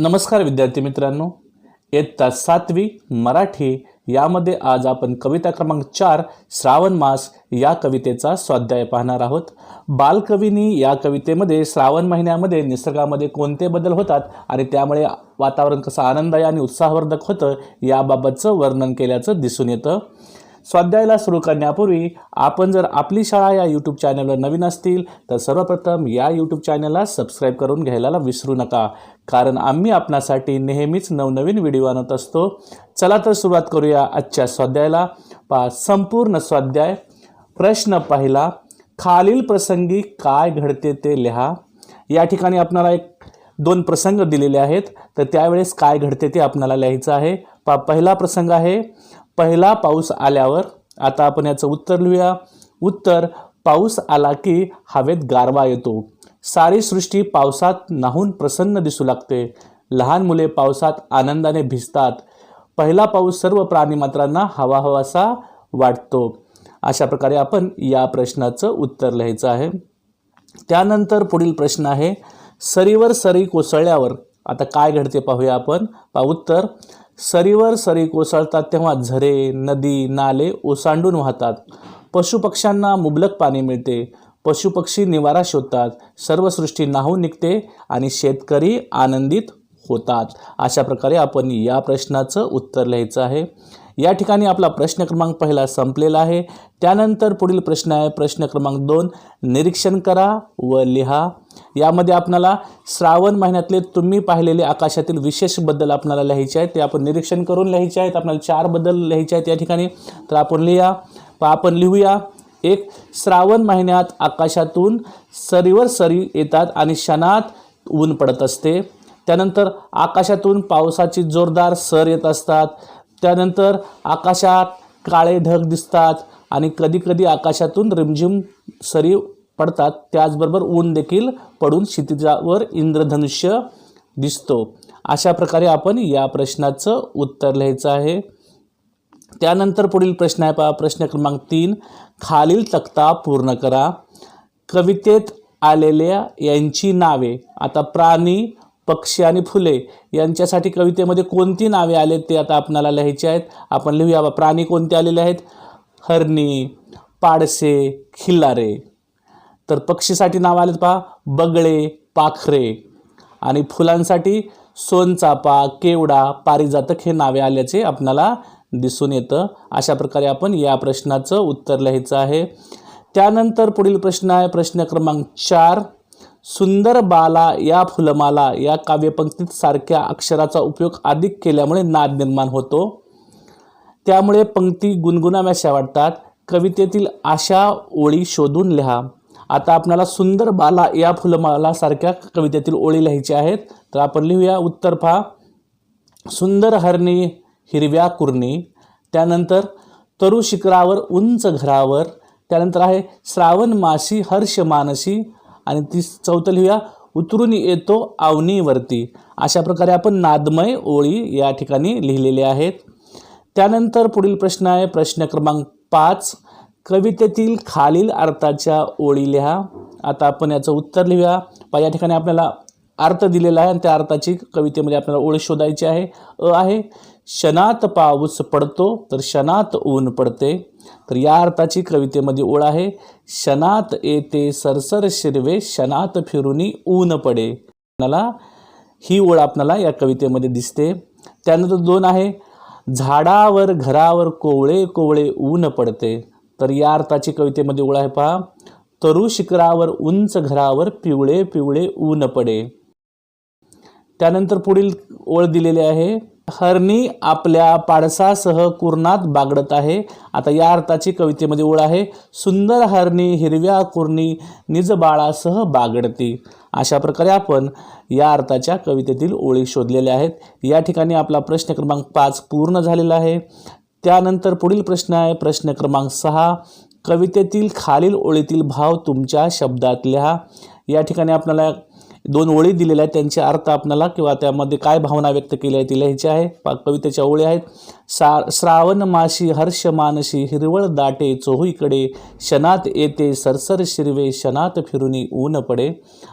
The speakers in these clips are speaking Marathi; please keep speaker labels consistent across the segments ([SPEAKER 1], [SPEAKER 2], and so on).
[SPEAKER 1] नमस्कार विद्यार्थी मित्रांनो. इयत्ता सातवी मराठी. यामध्ये आज आपण कविता क्रमांक चार श्रावण मास या कवितेचा स्वाध्याय पाहणार आहोत. बालकवींनी या कवितेमध्ये श्रावण महिन्यामध्ये निसर्गामध्ये कोणते बदल होतात आणि त्यामुळे वातावरण कसं आनंददायी आणि उत्साहवर्धक होतं याबाबतचं वर्णन केल्याचं दिसून येतं. स्वाध्यायाला सुरू करण्यापूर्वी आपण जर आपली शाळा या यूट्यूब चॅनलवर नवीन असतील तर सर्वप्रथम या यूट्यूब चॅनलला सबस्क्राईब करून घ्यायला विसरू नका. कारण आम्ही आपणासाठी नेहमीच नवनवीन व्हिडिओ आणत असतो. चला तर सुरुवात करूया आजच्या स्वाध्यायाला. पा संपूर्ण स्वाध्याय. प्रश्न पहिला खालील प्रसंगी काय घडते ते लिहा. या ठिकाणी आपणाला एक दोन प्रसंग दिलेले आहेत. तर त्यावेळेस काय घडते ते आपणाला लिहायचं आहे. पा पहिला प्रसंग आहे पहिला पाऊस आल्यावर आता आपण याचं उत्तर लिहूया. उत्तर पाऊस आला की हवेत गारवा येतो. सारी सृष्टी पावसात नाहून प्रसन्न दिसू लागते. लहान मुले पावसात आनंदाने भिजतात. पहिला पाऊस सर्व प्राणीमात्रांना हवा हवासा वाटतो. अशा प्रकारे आपण या प्रश्नाचं उत्तर लिहायचं आहे. त्यानंतर पुढील प्रश्न आहे. सरीवर सरी कोसळल्यावर आता काय घडते पाहूया आपण. पा उत्तर सरीवर सरी कोसळतात तेव्हा झरे नदी नाले ओसांडून वाहतात. पशुपक्ष्यांना मुबलक पाणी मिळते. पशुपक्षी निवारा शोधतात. सर्व सृष्टी नाहून निघते आणि शेतकरी आनंदित होतात. अशा प्रकारे आपण या प्रश्नाचं उत्तर लिहायचं आहे. या ठिकाणी आपला प्रश्न क्रमांक पहिला संपलेला आहे. त्यानंतर पुढील प्रश्न आहे. प्रश्न क्रमांक दोन निरीक्षण करा व लिहा. यामध्ये आपणाला श्रावण महिन्यातले तुम्ही पाहिलेले आकाशातील विशेषबद्दल आपल्याला लिहायचे आहेत. ते आपण निरीक्षण करून लिहायचे आहेत. आपल्याला चारबद्दल लिहायचे आहेत या ठिकाणी. तर आपण लिहा. आपण लिहूया. एक श्रावण महिन्यात आकाशातून सरीवर सरी येतात आणि क्षणात ऊन पडत असते. त्यानंतर आकाशातून पावसाची जोरदार सर येत असतात. त्यानंतर आकाशात काळे ढग दिसतात आणि कधीकधी आकाशातून रिमझिम सरी पडतात. त्याचबरोबर ऊन देखील पडून क्षितिजावर इंद्रधनुष्य दिसतो. अशा प्रकारे आपण या प्रश्नाचं उत्तर लिहायचं आहे. त्यानंतर पुढील प्रश्न आहे पहा. प्रश्न क्रमांक तीन. खालील तक्ता पूर्ण करा. कवितेत आलेल्या यांची नावे. आता प्राणी पक्षी आणि फुले यांच्यासाठी कवितेमध्ये कोणती नावे आले ते आता आपणाला लिहायचे आहेत? आपण लिहूया. बा. प्राणी कोणते आलेले आहेत? हरणी पाडसे खिल्लारे. तर पक्षीसाठी नाव आलेत पहा. बगळे पाखरे. आणि फुलांसाठी सोनचापा केवडा पारिजातक हे नावे आल्याचे आपणाला दिसून येतं. अशा प्रकारे आपण या प्रश्नाचं उत्तर लिहायचं आहे. त्यानंतर पुढील प्रश्न आहे. प्रश्न क्रमांक चार. सुंदर बाला या फुलमाला या काव्यपंक्तीत सारख्या अक्षराचा उपयोग अधिक केल्यामुळे नाद निर्माण होतो. त्यामुळे पंक्ती गुणगुणाव्याशा वाटतात. कवितेतील अशा ओळी शोधून लिहा. आता आपल्याला सुंदर बाला या फुलमाला सारख्या कवितेतील ओळी लिहायच्या आहेत. तर आपण लिहूया. उत्तर पहा. सुंदर हरणी हिरव्या कुरणी. त्यानंतर तरु शिखरावर उंच घरावर. त्यानंतर आहे श्रावण मासी हर्ष मानसी. आणि ती चौथं लिहूया उतरून येतो आवनीवरती अशा प्रकारे आपण नादमय ओळी या ठिकाणी लिहिलेल्या आहेत. त्यानंतर पुढील प्रश्न आहे प्रश्न क्रमांक पाच. कवितेतील खालील अर्थाच्या ओळी लिहा. आता आपण याचं उत्तर लिहूया. पहा या ठिकाणी आपल्याला अर्थ दिलेला आहे आणि त्या अर्थाची कवितेमध्ये आपल्याला ओळी शोधायची आहे. अ आहे. शनात पाऊस पडतो तर क्षणात ऊन पडते. तर या अर्थाची कवितेमध्ये ओळ आहे शनात येते सरसर शिरवे शनात फिरुनी ऊन पडे. आपणाला ही ओळ आपणाला या कवितेमध्ये दिसते. त्यानंतर दोन आहे झाडावर घरावर कोवळे कोवळे ऊन पडते. तर या अर्थाची कवितेमध्ये ओळ आहे पहा तरु शिखरावर उंच घरावर पिवळे पिवळे ऊन पडे. त्यानंतर पुढील ओळ दिलेली आहे हरणी आपल्या पाडसासह कुरणात बागडत आहे. आता या अर्थाची कवितेमध्ये ओळ आहे. सुंदर हरणी हिरव्या कुर्णी निज बाळासह बागडती. अशा प्रकारे आपण या अर्थाच्या कवितेतील ओळी शोधलेल्या आहेत. या ठिकाणी आपला प्रश्न क्रमांक पाच पूर्ण झालेला आहे. त्यानंतर पुढील प्रश्न आहे. प्रश्न क्रमांक सहा. कवितेतील खालील ओळीतील भाव तुमच्या शब्दात लिहा. या ठिकाणी आपल्याला दोन ओळी दिलेल्या आहेत. त्यांचे अर्थ आपणाला किंवा त्यामध्ये काय भावना व्यक्त केल्या आहेत तिला ह्याच्या आहे. पा कवितेच्या ओळी आहेत. सा श्रावण माशी हर्ष मानशी हिरवळ दाटे चोहूईकडे शनात येते सरसर शिरवे शनात फिरुनी ऊन पडे.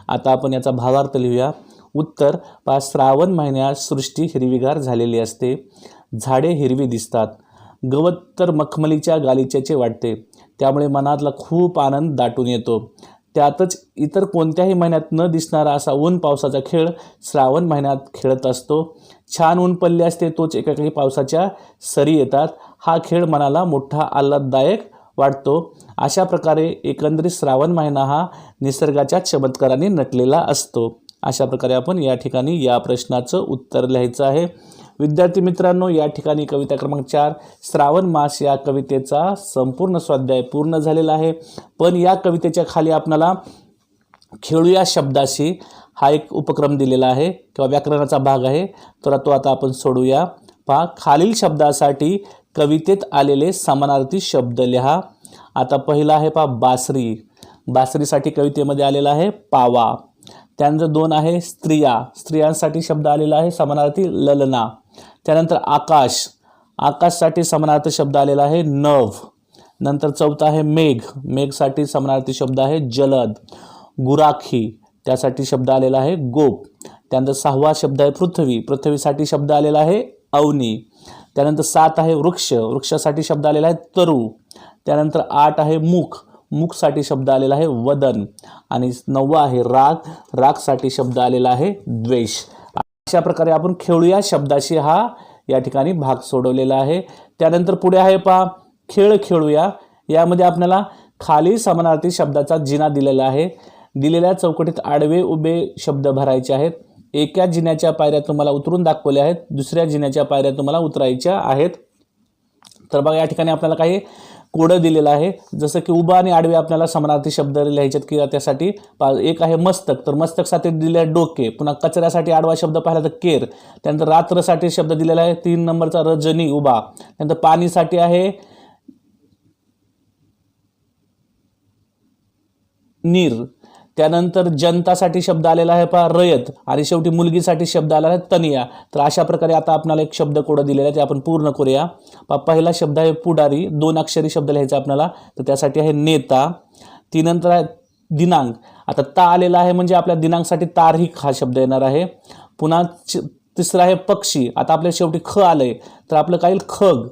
[SPEAKER 1] आता आपण याचा भावार्थ लिहूया. उत्तर पा श्रावण महिन्यात सृष्टी हिरवीगार झालेली असते. झाडे हिरवी दिसतात. गवत तर मखमलीच्या गालिच्याचे वाटते. त्यामुळे मनातला खूप आनंद दाटून येतो. त्यातच इतर कोणत्याही महिन्यात न दिसणारा असा ऊन पावसाचा खेळ श्रावण महिन्यात खेळत असतो. छान ऊन पडले असते तोच एकाएकी पावसाच्या सरी येतात. हा खेळ मनाला मोठा आल्हाददायक वाटतो. अशा प्रकारे एकंदरीत श्रावण महिना हा निसर्गाच्या चमत्काराने नटलेला असतो. अशा प्रकारे आपण या ठिकाणी या प्रश्नाचं उत्तर लिहायचं आहे. विद्यार्थी मित्रांनो या ठिकाणी कविता क्रमांक चार श्रावण मास या कवितेचा संपूर्ण स्वाध्याय पूर्ण झालेला आहे. पण या कवितेच्या खाली आपणाला खेळूया शब्दाशी हा एक उपक्रम दिलेला आहे किंवा व्याकरणाचा भाग आहे. तर तो आता आपण सोडूया. पहा खालील शब्दासाठी कवितेत आलेले समानार्थी शब्द लिहा. आता पहिला आहे पहा बासरी. बासरीसाठी कवितेमध्ये आलेला आहे पावा. त्यानंतर दोन आहे स्त्रिया. स्त्रियांसाठी शब्द आलेला आहे समानार्थी ललना. त्यानंतर आकाश. आकाशसाठी समानार्थी शब्द आलेला आहे नभ नंतर चौथा आहे मेघ. मेघसाठी समानार्थी शब्द आहे जलद. गुराखी. त्यासाठी शब्द आलेला आहे गोप. त्यानंतर सहावा शब्द आहे पृथ्वी. पृथ्वीसाठी शब्द आलेला आहे अवनी. त्यानंतर सात आहे वृक्ष. वृक्षासाठी शब्द आलेला आहे तरु. त्यानंतर आठ आहे मुख. मुखसाठी शब्द आलेला आहे वदन. आणि नववा आहे राग. रागसाठी शब्द आलेला आहे द्वेष. अशा प्रकारे आपण खेळूया. शब्दाशी हा या ठिकाणी भाग सोडवलेला आहे. त्यानंतर पुढे आहे पा खेळ खेळूया. यामध्ये आपल्याला खाली समानार्थी शब्दाचा जिना दिलेला आहे. दिलेल्या चौकटीत आडवे उभे शब्द भरायचे आहेत. एका जिन्याच्या पायऱ्या तुम्हाला उतरून दाखवल्या आहेत. दुसऱ्या जिन्याच्या पायऱ्या तुम्हाला उतरायच्या आहेत. तर बघा या ठिकाणी आपल्याला काही कोडं दिलेलं आहे. जसं की उभा आणि आडवे आपल्याला समानार्थी शब्द लिहायच्यात किंवा त्यासाठी पा- एक आहे मस्तक. तर मस्तकसाठी दिले आहे डोके. पुन्हा कचऱ्यासाठी आडवा शब्द पाहिला तर केर. त्यानंतर रात्रसाठी शब्द दिलेला आहे. तीन नंबरचा रजनी उभा. त्यानंतर पाणीसाठी आहे नीर. त्यानंतर जनतासाठी शब्द आलेला आहे पहा रयत. आणि शेवटी मुलगीसाठी शब्द आलेला आहे तनिया. तर अशा प्रकारे आता आपल्याला एक शब्द कोड दिलेला आहे ते आपण पूर्ण करूया. पहा पहिला शब्द आहे पुढारी. दोन अक्षरी शब्द लिहायचा आपल्याला. तर त्यासाठी आहे नेता. तीनंतर आहे दिनांक. आता ता आलेला आहे म्हणजे आपल्या दिनांकसाठी तारीख हा शब्द येणार आहे. पुन्हा तिसरं तिसरा आहे पक्षी. आता आपल्या शेवटी ख आलं आहे तर आपलं काय खग.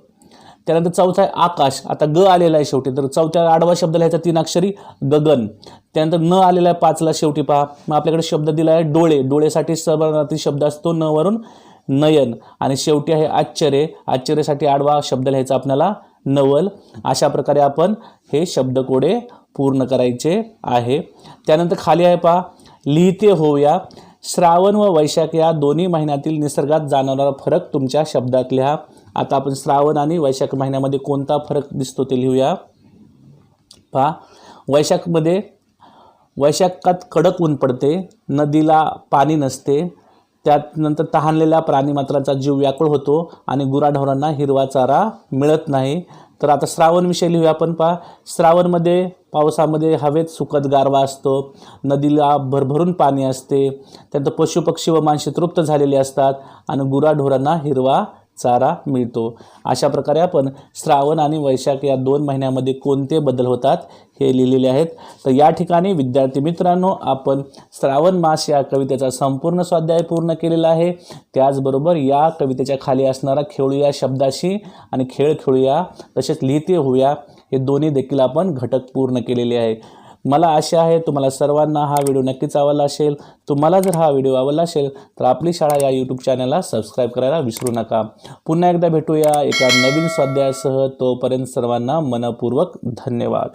[SPEAKER 1] त्यानंतर चौथा आहे आकाश आता ग आलेला आहे शेवटी. तर चौथ्या आडवा शब्द लिहायचा तीन अक्षरी गगन. त्यानंतर न आलेला आहे पाचला शेवटी पहा. मग आपल्याकडे शब्द दिला आहे डोळे. डोळेसाठी समानार्थी शब्द असतो न वरून नयन. आणि शेवटी आहे आश्चर्य. आश्चर्यासाठी आडवा शब्द लिहायचा आपल्याला नवल. अशा प्रकारे आपण हे शब्दकोडे पूर्ण करायचे आहे. त्यानंतर खाली आहे पहा लिहिते होऊया. श्रावण व वैशाख या दोन्ही महिन्यातील निसर्गात जाणवणारा फरक तुमच्या शब्दात लिहा. आता आपण श्रावण आणि वैशाख महिन्यामध्ये कोणता फरक दिसतो ते लिहूया. पहा. वैशाखमध्ये वैशाखात कडक ऊन पडते नदीला पाणी नसते त्यात नंतर तहानलेल्या प्राणीमात्राचा जीव व्याकुळ होतो आणि गुराढोरांना हिरवा चारा मिळत नाही. तर आता श्रावणविषयी लिहूया आपण पहा. श्रावणमध्ये पावसामध्ये हवेत सुखद गारवा असतो नदीला भरभरून पाणी असते त्यानंतर पशुपक्षी व माणसे तृप्त झालेले असतात आणि गुराढोरांना हिरवा चारा मिळतो. अशा प्रकारे आपण श्रावण आणि वैशाख या दोन महिन्यामध्ये कोणते बदल होतात हे लिहिलेले आहेत. तर या ठिकाणी विद्यार्थी मित्रांनो आपण श्रावण मास या कवितेचा संपूर्ण स्वाध्याय पूर्ण केलेला आहे. त्याचबरोबर या कवितेच्या खाली असणारा खेळूया शब्दाशी आणि खेळ खेळूया तसेच लिहिते होऊया हे दोन्ही देखील आपण घटक पूर्ण केलेले आहे. मला आशा आहे तुम्हाला सर्वांना हा व्हिडिओ नक्कीच आवडला असेल. तुम्हाला जर हा व्हिडिओ आवडला असेल तर आपली शाळा या यूट्यूब चॅनलला सबस्क्राईब करायला विसरू नका. पुन्हा एकदा भेटूया एका नवीन स्वाध्यायासह. तोपर्यंत सर्वांना मनपूर्वक धन्यवाद.